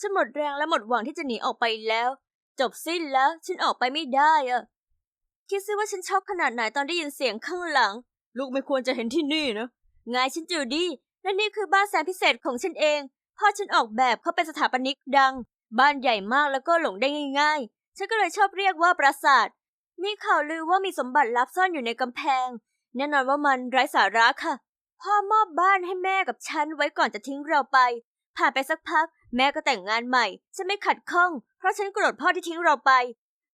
ฉันหมดแรงและหมดหวังที่จะหนีออกไปแล้ว จบสิ้นแล้วฉันออกไปไม่ได้อะคิดซิว่าฉันช็อกขนาดไหนตอนได้ยินเสียงข้างหลัง ลูกไม่ควรจะเห็นที่นี่นะไงฉันจูดี้และนี่คือบ้านแสนพิเศษของฉันเองพ่อฉันออกแบบเขาเป็นสถาปนิกดัง บ้านใหญ่มากแล้วก็หลงได้ง่าย ๆ ฉันก็เลยชอบเรียกว่าปราสาทมีข่าวลือว่ามีสมบัติลับซ่อนอยู่ในกำแพง แน่นอนว่ามันไร้สาระค่ะ พ่อมอบบ้านให้แม่กับฉันไว้ก่อนจะทิ้งเราไป ผ่านไปสักพัก แม่ก็แต่งงานใหม่ฉันไม่ขัดข้อง เพราะฉันโกรธพ่อที่ทิ้งเราไป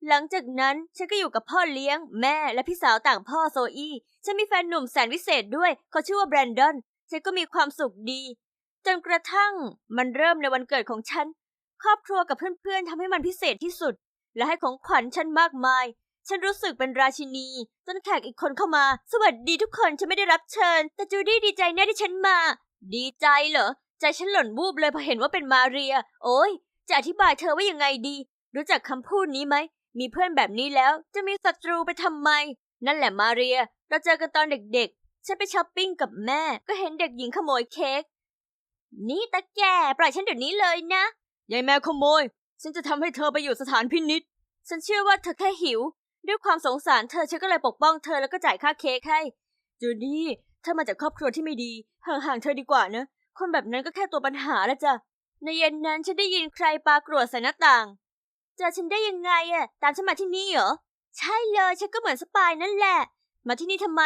หลังจากนั้นฉันก็อยู่กับพ่อเลี้ยง แม่และพี่สาวต่างพ่อโซอี้ฉันมีแฟนหนุ่มแสนวิเศษด้วยเขาชื่อว่าแบรนดอนฉันก็มีความสุขดี จนกระทั่งมันเริ่มในวันเกิดของฉัน ครอบครัวกับเพื่อนๆทำให้มันพิเศษที่สุด และให้ของขวัญฉันมากมาย ฉันรู้สึกเป็นราชินีจนแขกอีกคนเข้ามา สวัสดีทุกคนฉันไม่ได้รับเชิญ แต่จูดี้ดีใจแน่ที่ฉันมา ดีใจเหรอ ใจฉันหล่นวูบเลยพอเห็นว่าเป็นมาเรีย โอ้ยจะอธิบายเธอว่ายังไงดี รู้จักคำพูดนี้ไหม มีเพื่อนแบบนี้แล้วจะมีศัตรูไปทำไม นั่นแหละมาเรีย เราเจอกันตอนเด็กๆ ฉันไปช้อปปิ้งกับแม่ ก็เห็นเด็กหญิงขโมยเค้ก นี่ตาแก่ปล่อยฉันเดี๋ยวนี้เลยนะ ยายแมวขโมย ฉันจะทำให้เธอไปอยู่สถานพินิษฉันเชื่อว่าเธอแค่หิว ด้วยความสงสารเธอฉันก็เลยปกป้องเธอแล้วก็จ่ายค่าเค้กให้ จูดี้เธอมาจากครอบครัวที่ไม่ดี ห่างๆเธอดีกว่านะ คนแบบนั้นก็แค่ตัวปัญหาละจ้ะ ในเย็นนั้นฉันได้ยินใครปากรวดใส่หน้าต่าง เจอฉันได้ยังไงอะตามฉันมาที่นี่เหรอ ใช่เลย ฉันก็เหมือนสปายนั่นแหละ มาที่นี่ทำไม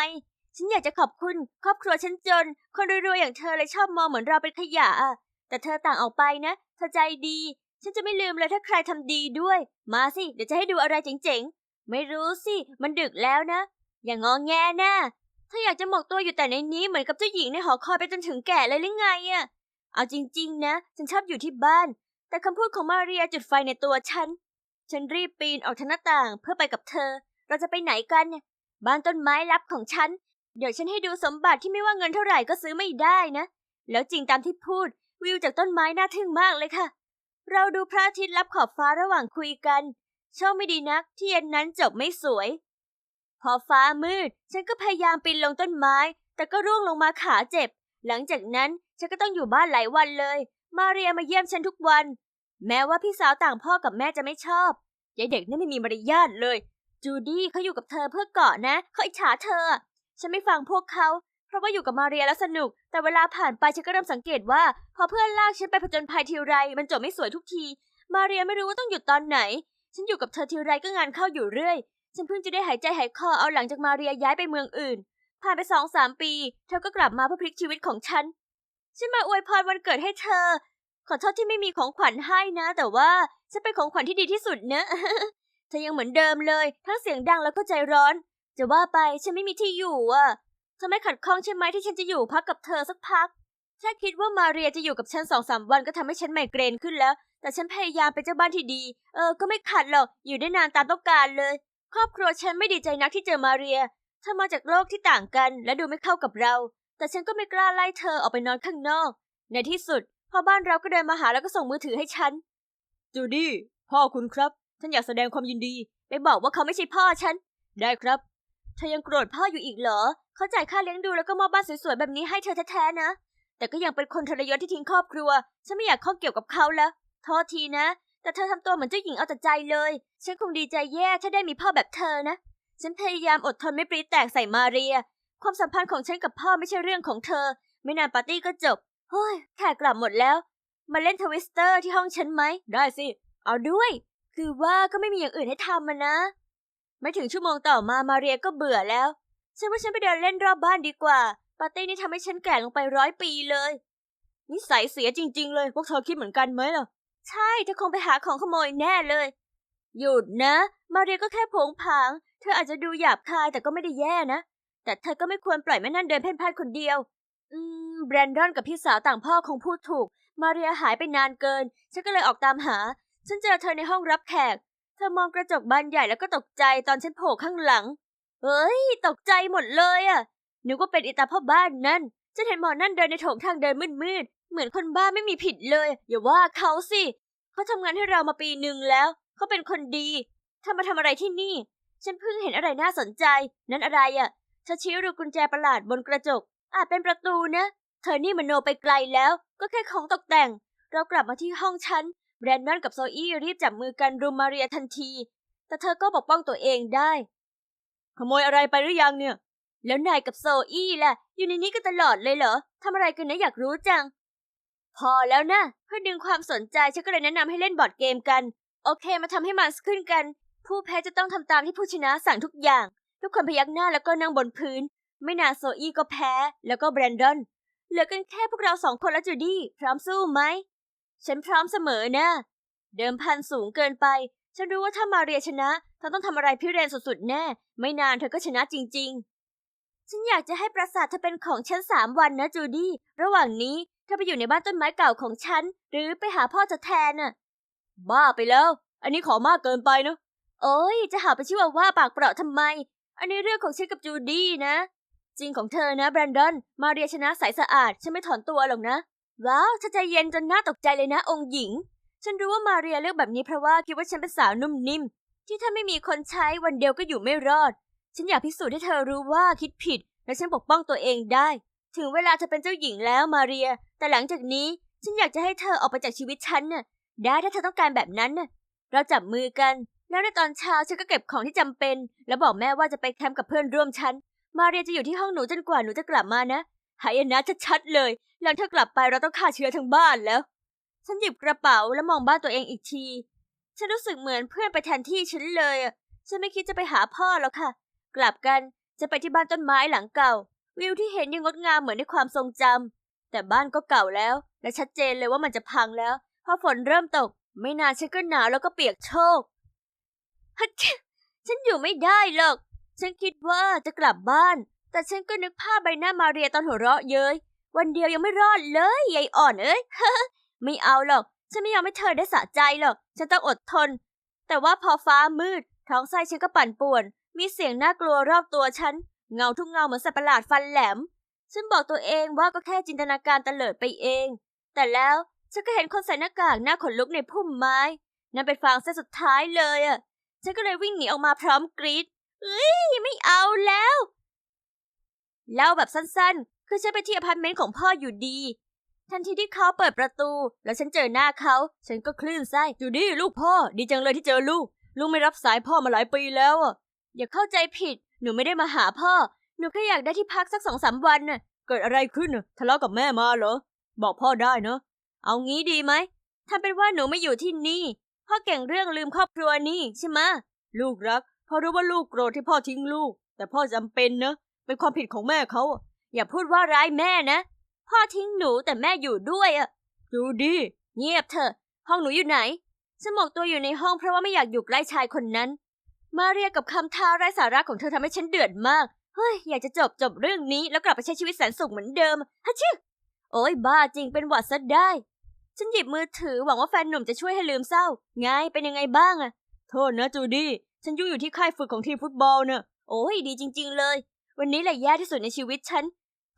ฉันอยากจะขอบคุณ ครอบครัวฉันจน คนรวยๆอย่างเธอเลยชอบมองเหมือนเราเป็นขยะอะแต่เธอต่างออกไปนะ เธอใจดี ฉันจะไม่ลืมเลยถ้าใครทำดีด้วย มาสิ เดี๋ยวจะให้ดูอะไรเจ๋งๆ ไม่รู้สิ มันดึกแล้วนะ อย่างงอแงนะ ถ้าอยากจะหมกตัวอยู่แต่ในนี้เหมือนกับเจ้าหญิงในหอคอยไปจนถึงแก่เลยหรือไงอะเอาจริง ๆ นะ ฉันชอบอยู่ที่บ้าน แต่คำพูดของมาเรียจุดไฟในตัวฉัน ฉันรีบปีนออกทางหน้าต่างเพื่อไปกับเธอ เราจะไปไหนกันเนี่ยบ้านต้นไม้ลับของฉัน เดี๋ยวฉันให้ดูสมบัติที่ไม่ว่าเงินเท่าไหร่ก็ซื้อไม่ได้นะ แล้วจริงตามที่พูด วิวจากต้นไม้น่าทึ่งมากเลยค่ะ เราดูพระอาทิตย์ลับขอบฟ้าระหว่างคุยกันโชคไม่ดีนักที่เย็นนั้นจบไม่สวย พอฟ้ามืด ฉันก็พยายามปีนลงต้นไม้ แต่ก็ร่วงลงมาขาเจ็บ หลังจากนั้นฉันก็ต้องอยู่บ้านหลายวันเลย มาเรียมาเยี่ยมฉันทุกวัน แม้ว่าพี่สาวต่างพ่อกับแม่จะไม่ชอบยายเด็กนี่ไม่มีมารยาทเลย จูดี้เขาอยู่กับเธอเพื่อเกาะนะเขาอิจฉาเธอ ฉันไม่ฟังพวกเขา เพราะว่าอยู่กับมาเรียแล้วสนุก แต่เวลาผ่านไปฉันก็เริ่มสังเกตว่า พอเพื่อนลากฉันไปผจญภัยทีไร มันจบไม่สวยทุกที มาเรียไม่รู้ว่าต้องหยุดตอนไหน ฉันอยู่กับเธอทีไรก็งานเข้าอยู่เรื่อย ฉันเพิ่งจะได้หายใจหายคอเอาหลังจากมาเรียย้ายไปเมืองอื่น ผ่านไปสองสามปี เธอก็กลับมาเพื่อพลิกชีวิตของฉัน ฉันมาอวยพรวันเกิดให้เธอ ขอโทษที่ไม่มีของขวัญให้นะ แต่ว่าฉันเป็นของขวัญที่ดีที่สุดเนะเธอยังเหมือนเดิมเลย ทั้งเสียงดังแล้วก็ใจร้อน จะว่าไปฉันไม่มีที่อยู่อะเธอไม่ขัดข้องใช่ไหมที่ฉันจะอยู่พักกับเธอสักพักแค่คิดว่ามาเรียจะอยู่กับฉันสองสามวันก็ทำให้ฉันไมเกรนขึ้นแล้ว แต่ฉันพยายามเป็นเจ้าบ้านที่ดี เออ ก็ไม่ขัดหรอก อยู่ได้นานตามต้องการเลย ครอบครัวฉันไม่ดีใจนักที่เจอมาเรีย เธอมาจากโลกที่ต่างกันและดูไม่เข้ากับเรา แต่ฉันก็ไม่กล้าไล่เธอออกไปนอนข้างนอก ในที่สุดพ่อบ้านเราก็เดินมาหาแล้วก็ส่งมือถือให้ฉัน จูดี้พ่อคุณครับ ฉันอยากแสดงความยินดี ไปบอกว่าเขาไม่ใช่พ่อฉัน ได้ครับ เธอยังโกรธพ่ออยู่อีกเหรอ เขาจ่ายค่าเลี้ยงดูแล้วก็มอบบ้านสวยๆแบบนี้ให้เธอแท้ๆนะ แต่ก็ยังเป็นคนทรยศที่ทิ้งครอบครัว ฉันไม่อยากข้องเกี่ยวกับเขาแล้ว โทษทีนะ แต่เธอทำตัวเหมือนเจ้าหญิงเอาแต่ใจเลย ฉันคงดีใจแย่ถ้าได้มีพ่อแบบเธอนะ ฉันพยายามอดทนไม่ปรีแตกใส่มาเรีย ความสัมพันธ์ของฉันกับพ่อไม่ใช่เรื่องของเธอ ไม่นานปาร์ตี้ก็จบเฮ้ยแขกกลับหมดแล้ว มาเล่นทวิสเตอร์ที่ห้องฉันไหม ได้สิ เอาด้วย คือว่าก็ไม่มีอย่างอื่นให้ทำมันนะ ไม่ถึงชั่วโมงต่อมามาเรียก็เบื่อแล้ว ฉันว่าฉันไปเดินเล่นรอบบ้านดีกว่า ปาร์ตี้นี่ทำให้ฉันแก่ลงไปร้อยปีเลย นิสัยเสียจริง ๆ เลย พวกเธอคิดเหมือนกันไหมล่ะ ใช่เธอคงไปหาของขโมยแน่เลย หยุดนะ มาเรียก็แค่ผงผาง เธออาจจะดูหยาบคายแต่ก็ไม่ได้แย่นะ แต่เธอก็ไม่ควรปล่อยแม่นั่นเดินเพ่นพ่านคนเดียว อืม แบรนดอนกับพี่สาวต่างพ่อคงพูดถูก มาเรียหายไปนานเกิน ฉันก็เลยออกตามหา ฉันเจอเธอในห้องรับแขก เธอมองกระจกบานใหญ่แล้วก็ตกใจตอนฉันโผล่ข้างหลังเฮ้ย ตกใจหมดเลยอะนึกว่าเป็นอิตาพ่อบ้านนั่น ฉันเห็นหมอนั่นเดินในโถงทางเดินมืดๆ เหมือนคนบ้าไม่มีผิดเลย อย่าว่าเขาสิเขาทำงานให้เรามาปีหนึ่งแล้ว เขาเป็นคนดีเธอมาทำอะไรที่นี่ ฉันเพิ่งเห็นอะไรน่าสนใจ นั่นอะไรอะเธอชี้รูกุญแจประหลาดบนกระจก อาจเป็นประตูนะ เธอนี่มันโนไปไกลแล้ว ก็แค่ของตกแต่ง เรากลับมาที่ห้องฉันแบรนดอนกับโซอี้รีบจับมือกันรุมมาเรียทันที แต่เธอก็ปกป้องตัวเองได้ ขโมยอะไรไปหรือยังเนี่ย แล้วนายกับโซอี้ล่ะ อยู่ในนี้กันตลอดเลยเหรอทำอะไรกันนะอยากรู้จัง พอแล้วนะ เพื่อดึงความสนใจฉันก็เลยแนะนำให้เล่นบอร์ดเกมกัน โอเคมาทำให้มันขึ้นกัน ผู้แพ้จะต้องทำตามที่ผู้ชนะสั่งทุกอย่าง ทุกคนพยักหน้าแล้วก็นั่งบนพื้น ไม่นานโซอี้ก็แพ้ แล้วก็แบรนดอน เหลือกันแค่พวกเราสองคนและจูดี้พร้อมสู้ไหม ฉันพร้อมเสมอนะ เดิมพันสูงเกินไป ฉันรู้ว่าถ้ามาเรียชนะเธอต้องทำอะไรพิเรนสุดๆแน่ ไม่นานเธอก็ชนะจริงๆ ฉันอยากจะให้ปราสาทเธอเป็นของฉันสามวันนะจูดี้ ระหว่างนี้เธอไปอยู่ในบ้านต้นไม้เก่าของฉัน หรือไปหาพ่อจะแทนน่ะ บ้าไปแล้ว อันนี้ขอมากเกินไปนะ โอ้ยจะหาไปชื่อว่าว่าปากเปราทำไม อันนี้เรื่องของฉันกับจูดี้นะ จริงของเธอนะแบรนดอน มาเรียชนะใสสะอาด ฉันไม่ถอนตัวหรอกนะ ว้าวเธอใจเย็นจนน่าตกใจเลยนะองค์หญิง ฉันรู้ว่ามาเรียเลือกแบบนี้เพราะว่าคิดว่าฉันเป็นสาวนุ่มนิ่มที่ถ้าไม่มีคนใช้วันเดียวก็อยู่ไม่รอด ฉันอยากพิสูจน์ให้เธอรู้ว่าคิดผิด และฉันปกป้องตัวเองได้ ถึงเวลาเธอเป็นเจ้าหญิงแล้วมาเรีย แต่หลังจากนี้ฉันอยากจะให้เธอออกไปจากชีวิตฉันน่ะ ได้ถ้าเธอต้องการแบบนั้นน่ะ เราจับมือกัน แล้วในตอนเช้าฉันก็เก็บของที่จำเป็น แล้วบอกแม่ว่าจะไปแคมป์กับเพื่อนร่วมชั้น มาเรียจะอยู่ที่ห้องหนูจนกว่าหนูจะกลับมานะหายนะชัดๆเลย หลังเธอกลับไปเราต้องฆ่าเชื้อทั้งบ้านแล้ว ฉันหยิบกระเป๋าแล้วมองบ้านตัวเองอีกที ฉันรู้สึกเหมือนเพื่อนไปแทนที่ฉันเลย ฉันไม่คิดจะไปหาพ่อแล้วค่ะ กลับกันจะไปที่บ้านต้นไม้หลังเก่า วิวที่เห็นยังงดงามเหมือนในความทรงจำแต่บ้านก็เก่าแล้ว และชัดเจนเลยว่ามันจะพังแล้วพราะฝนเริ่มตก ไม่นานฉันก็หนาวแล้วก็เปียกโชกฮัทฉันอยู่ไม่ได้หรอก ฉันคิดว่าจะกลับบ้าน แต่ฉันก็นึกภาพใบหน้ามาเรียตอนหัวเราะเย้ยวันเดียวยังไม่รอดเลยยายอ่อนเอ้ยไม่เอาหรอก ฉันไม่ยอมให้เธอได้สะใจหรอก ฉันต้องอดทน แต่ว่าพอฟ้ามืด ท้องไส้ฉันก็ปั่นป่วน มีเสียงน่ากลัวรอบตัวฉัน เงาทุกเงาเหมือนสัตว์ประหลาดฟันแหลม ฉันบอกตัวเองว่าก็แค่จินตนาการเตลิดไปเอง แต่แล้วฉันก็เห็นคนใส่หน้ากากหน้าขนลุกในพุ่มไม้ นั่นเป็นฟางเส้นสุดท้ายเลยอะฉันก็เลยวิ่งหนีออกมาพร้อมกรีดเอ้ยไม่เอาแล้วเล่าแบบสั้นๆ คือฉันไปที่อพาร์ตเมนต์ของพ่ออยู่ดี ทันทีที่เขาเปิดประตู แล้วฉันเจอหน้าเขา ฉันก็คลื่นไส้จูดี้ลูกพ่อ ดีจังเลยที่เจอลูกลูกไม่รับสายพ่อมาหลายปีแล้วอะ อย่าเข้าใจผิด หนูไม่ได้มาหาพ่อ หนูแค่อยากได้ที่พักสักสองสามวันน่ะ เกิดอะไรขึ้นน่ะทะเลาะกับแม่มาเหรอ บอกพ่อได้เนอะ เอางี้ดีไหมทำเป็นว่าหนูไม่อยู่ที่นี่ พ่อเก่งเรื่องลืมครอบครัวนี่ใช่ไหมลูกรัก พ่อรู้ว่าลูกโกรธที่พ่อทิ้งลูก แต่พ่อจำเป็นเนอะ เป็นความผิดของแม่เขาอะอย่าพูดว่าร้ายแม่นะ พ่อทิ้งหนูแต่แม่อยู่ด้วยอะดูดิเงียบเถอะ ห้องหนูอยู่ไหนฉันหมกตัวอยู่ในห้องเพราะว่าไม่อยากอยู่ใกล้ชายคนนั้น มาเรียกับคำท้าไร้สาระของเธอทำให้ฉันเดือดมาก เฮ้ย อยากจะจบจบเรื่องนี้แล้วกลับไปใช้ชีวิตแสนสุขเหมือนเดิมฮัชิโอ้ยบ้าจริงเป็นหวัดซะได้ ฉันหยิบมือถือหวังว่าแฟนหนุ่มจะช่วยให้ลืมเศร้า ไงเป็นยังไงบ้างอะโทษนะจูดี้ ฉันยุ่งอยู่ที่ค่ายฝึกของทีมฟุตบอลเนอะโอ้ยดีจริง ๆ เลย วันนี้แหละแย่ที่สุดในชีวิตฉัน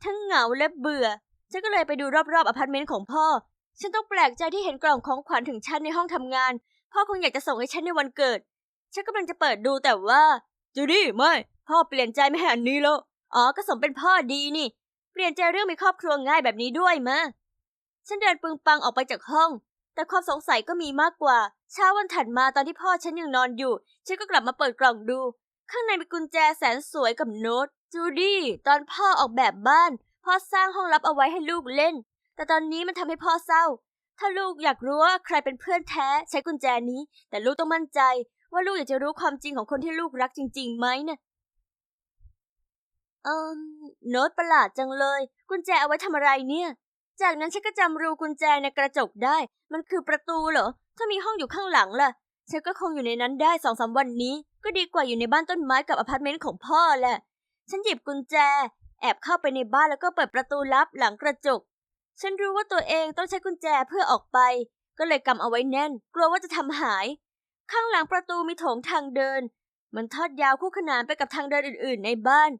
ทั้งเหงาและเบื่อ ฉันก็เลยไปดูรอบๆอพาร์ตเมนต์ของพ่อ ฉันต้องแปลกใจที่เห็นกล่องของขวัญถึงฉันในห้องทำงาน พ่อคงอยากจะส่งให้ฉันในวันเกิด ฉันกำลังจะเปิดดูแต่ว่าจูดี้ไม่ พ่อเปลี่ยนใจไม่ให้อันนี้แล้ว อ๋อ ก็สมเป็นพ่อดีนี่ เปลี่ยนใจเรื่องมีครอบครัวง่ายแบบนี้ด้วยมะ ฉันเดินปึงปังออกไปจากห้อง แต่ความสงสัยก็มีมากกว่า เช้าวันถัดมาตอนที่พ่อฉันยังนอนอยู่ ฉันก็กลับมาเปิดกล่องดู ข้างในมีกุญแจแสนสวยกับโน้ต จูดี้ ตอนพ่อออกแบบบ้าน พ่อสร้างห้องลับเอาไว้ให้ลูกเล่น แต่ตอนนี้มันทำให้พ่อเศร้า ถ้าลูกอยากรู้ว่าใครเป็นเพื่อนแท้ใช้กุญแจนี้ แต่ลูกต้องมั่นใจ ว่าลูกอยากจะรู้ความจริงของคนที่ลูกรักจริงๆไหมเนี่ยเอิมโน้ตประหลาดจังเลย กุญแจเอาไว้ทำอะไรเนี่ย จากนั้นฉันก็จำรูกุญแจในกระจกได้ มันคือประตูเหรอ ถ้ามีห้องอยู่ข้างหลังล่ะ ฉันก็คงอยู่ในนั้นได้สองสามวันนี้ ก็ดีกว่าอยู่ในบ้านต้นไม้กับอพาร์ตเมนต์ของพ่อแหละ ฉันหยิบกุญแจ แอบเข้าไปในบ้านแล้วก็เปิดประตูลับหลังกระจก ฉันรู้ว่าตัวเองต้องใช้กุญแจเพื่อออกไป ก็เลยกำเอาไว้แน่น กลัวว่าจะทำหาย ข้างหลังประตูมีโถงทางเดิน มันทอดยาวคู่ขนานไปกับทางเดินอื่นๆ ในบ้าน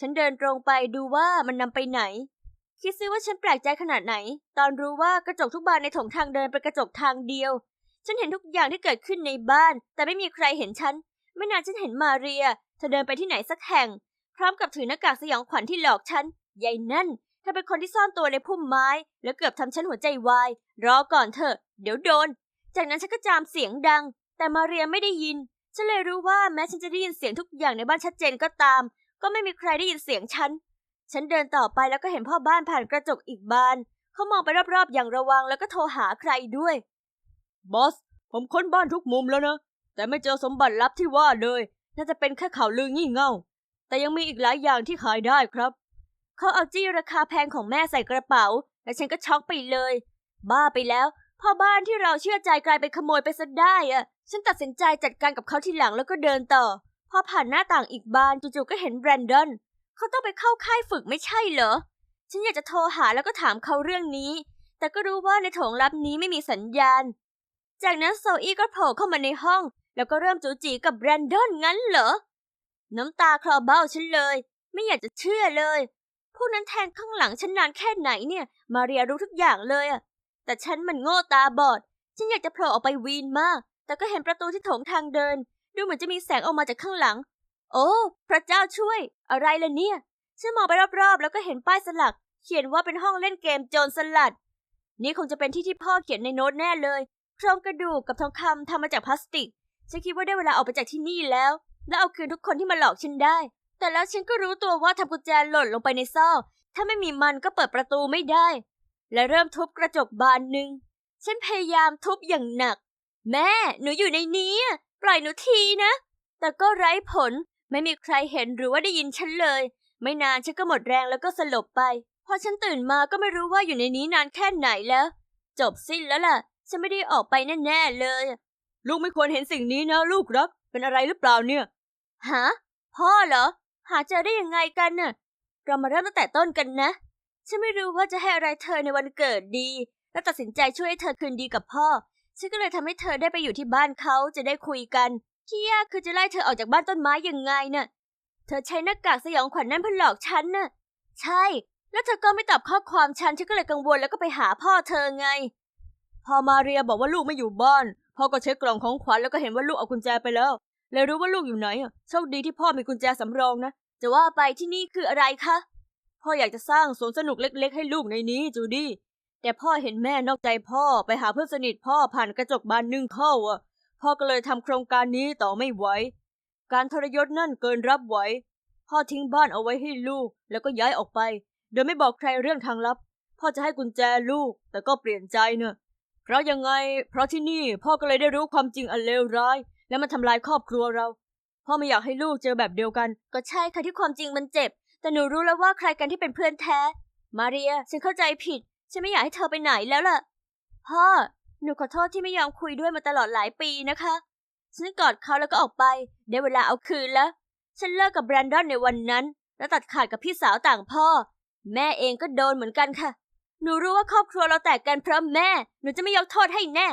ฉันเดินตรงไปดูว่ามันนำไปไหน คิดซิว่าฉันแปลกใจขนาดไหน ตอนรู้ว่ากระจกทุกบานในโถงทางเดินเป็นกระจกทางเดียว ฉันเห็นทุกอย่างที่เกิดขึ้นในบ้าน แต่ไม่มีใครเห็นฉัน ไม่นานฉันเห็นมาเรีย เธอเดินไปที่ไหนสักแห่ง พร้อมกับถือหน้ากากสยองขวัญที่หลอกฉันยายนั่นเธอเป็นคนที่ซ่อนตัวในพุ่มไม้ แล้วเกือบทำฉันหัวใจวาย รอก่อนเถอะ เดี๋ยวโดน จากนั้นฉันก็จามเสียงดัง แต่มาเรียไม่ได้ยิน ฉันเลยรู้ว่าแม้ฉันจะได้ยินเสียงทุกอย่างในบ้านชัดเจนก็ตาม ก็ไม่มีใครได้ยินเสียงฉัน ฉันเดินต่อไปแล้วก็เห็นพ่อบ้านผ่านกระจกอีกบาน เขามองไปรอบๆอย่างระวังแล้วก็โทรหาใครด้วย บอส ผมค้นบ้านทุกมุมแล้วนะ แต่ไม่เจอสมบัติลับที่ว่าเลย น่าจะเป็นแค่ข่าวลืองี่เง่า แต่ยังมีอีกหลายอย่างที่ขายได้ครับ เขาเอาจี้ราคาแพงของแม่ใส่กระเป๋า และฉันก็ช็อกไปเลย บ้าไปแล้ว พ่อบ้านที่เราเชื่อใจกลายเป็นขโมยไปซะได้อะฉันตัดสินใจจัดการกับเขาทีหลังแล้วก็เดินต่อ พอผ่านหน้าต่างอีกบานจู่ๆก็เห็นแบรนดอน เขาต้องไปเข้าค่ายฝึกไม่ใช่เหรอ ฉันอยากจะโทรหาแล้วก็ถามเขาเรื่องนี้ แต่ก็รู้ว่าในโถงลับนี้ไม่มีสัญญาณ จากนั้นโซอี้ก็โผล่เข้ามาในห้อง แล้วก็เริ่มจูจีกับแบรนดอนงั้นเหรอ น้ำตาคลอเบ้าฉันเลย ไม่อยากจะเชื่อเลยพวกนั้นแทงข้างหลังฉันนานแค่ไหนเนี่ย มาเรียรู้ทุกอย่างเลยอะ แต่ฉันมันโง่ตาบอด ฉันอยากจะโผล่ออกไปวีนมาก แต่ก็เห็นประตูที่โถงทางเดิน ดูเหมือนจะมีแสงออกมาจากข้างหลัง โอ้ พระเจ้าช่วย อะไรล่ะเนี่ย ฉันมองไปรอบๆ แล้วก็เห็นป้ายสลัก เขียนว่าเป็นห้องเล่นเกมโจรสลัด นี่คงจะเป็นที่ที่พ่อเขียนในโน้ตแน่เลยโครงกระดูกกับทองคำทำมาจากพลาสติก ฉันคิดว่าได้เวลาออกไปจากที่นี่แล้ว แล้วเอาคืนทุกคนที่มาหลอกฉันได้ แต่แล้วฉันก็รู้ตัวว่าทำกุญแจหล่นลงไปในซอก ถ้าไม่มีมันก็เปิดประตูไม่ได้ และเริ่มทุบกระจกบานหนึ่ง ฉันพยายามทุบอย่างหนัก แม่ หนูอยู่ในนี้อะปล่อยหนูทีนะ แต่ก็ไร้ผล ไม่มีใครเห็นหรือว่าได้ยินฉันเลย ไม่นานฉันก็หมดแรงแล้วก็สลบไป พอฉันตื่นมาก็ไม่รู้ว่าอยู่ในนี้นานแค่ไหนแล้ว จบสิ้นแล้วล่ะ ฉันไม่ได้ออกไปแน่ๆเลย ลูกไม่ควรเห็นสิ่งนี้นะลูกรักเป็นอะไรหรือเปล่าเนี่ย ฮะ พ่อเหรอ หาเจอได้ยังไงกันน่ะ เรามาเริ่มตั้งแต่ต้นกันนะ ฉันไม่รู้ว่าจะให้อะไรเธอในวันเกิดดี และตัดสินใจช่วยให้เธอคืนดีกับพ่อ ฉันก็เลยทำให้เธอได้ไปอยู่ที่บ้านเขาจะได้คุยกัน ที่ยากคือจะไล่เธอออกจากบ้านต้นไม้ยังไงน่ะ เธอใช้หน้ากากสยองขวัญนั่นเพื่อหลอกฉันน่ะ ใช่ แล้วเธอก็ไม่ตอบข้อความฉัน ฉันก็เลยกังวลแล้วก็ไปหาพ่อเธอไง พอมาเรียบอกว่าลูกไม่อยู่บ้าน พ่อก็เช็คกล่องของขวัญแล้วก็เห็นว่าลูกเอากุญแจไปแล้วเลยรู้ว่าลูกอยู่ไหนอะโชคดีที่พ่อมีกุญแจสำรองนะ จะว่าไปที่นี่คืออะไรคะ พ่ออยากจะสร้างสวนสนุกเล็กๆ ให้ลูกในนี้จูดี้ แต่พ่อเห็นแม่นอกใจพ่อไปหาเพื่อนสนิทพ่อผ่านกระจกบานหนึ่งเข้าอะ พ่อก็เลยทำโครงการนี้ต่อไม่ไหว การทรยศนั่นเกินรับไหว พ่อทิ้งบ้านเอาไว้ให้ลูกแล้วก็ย้ายออกไป โดยไม่บอกใครเรื่องทางลับ พ่อจะให้กุญแจลูก แต่ก็เปลี่ยนใจเนอะเพราะยังไง เพราะที่นี่พ่อก็เลยได้รู้ความจริงอันเลวร้าย และมันทำลายครอบครัวเรา พ่อไม่อยากให้ลูกเจอแบบเดียวกัน ก็ใช่ค่ะที่ความจริงมันเจ็บ แต่หนูรู้แล้วว่าใครกันที่เป็นเพื่อนแท้ มาเรีย ฉันเข้าใจผิด ฉันไม่อยากให้เธอไปไหนแล้วล่ะ พ่อ หนูขอโทษที่ไม่ยอมคุยด้วยมาตลอดหลายปีนะคะ ฉันกอดเขาแล้วก็ออกไป ได้เวลาเอาคืนแล้ว ฉันเลิกกับแบรนดอนในวันนั้น แล้วตัดขาดกับพี่สาวต่างพ่อ แม่เองก็โดนเหมือนกันค่ะ หนูรู้ว่าครอบครัวเราแตกกันเพราะแม่ หนูจะไม่ยกโทษให้แน่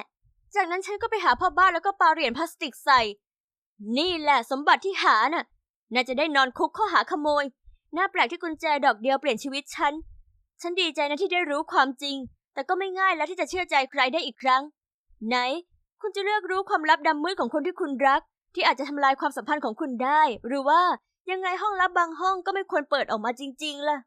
จากนั้นฉันก็ไปหาพ่อบ้านแล้วก็ปาเหรียญพลาสติกใส่ นี่แหละสมบัติที่หาน่ะ น่าจะได้นอนคุกข้อหาขโมย น่าแปลกที่กุญแจดอกเดียวเปลี่ยนชีวิตฉัน ฉันดีใจนะที่ได้รู้ความจริง แต่ก็ไม่ง่ายแล้วที่จะเชื่อใจใครได้อีกครั้ง ไหน คุณจะเลือกรู้ความลับดำมืดของคนที่คุณรัก ที่อาจจะทำลายความสัมพันธ์ของคุณได้ หรือว่ายังไงห้องลับบางห้องก็ไม่ควรเปิดออกมาจริง ๆล่ะ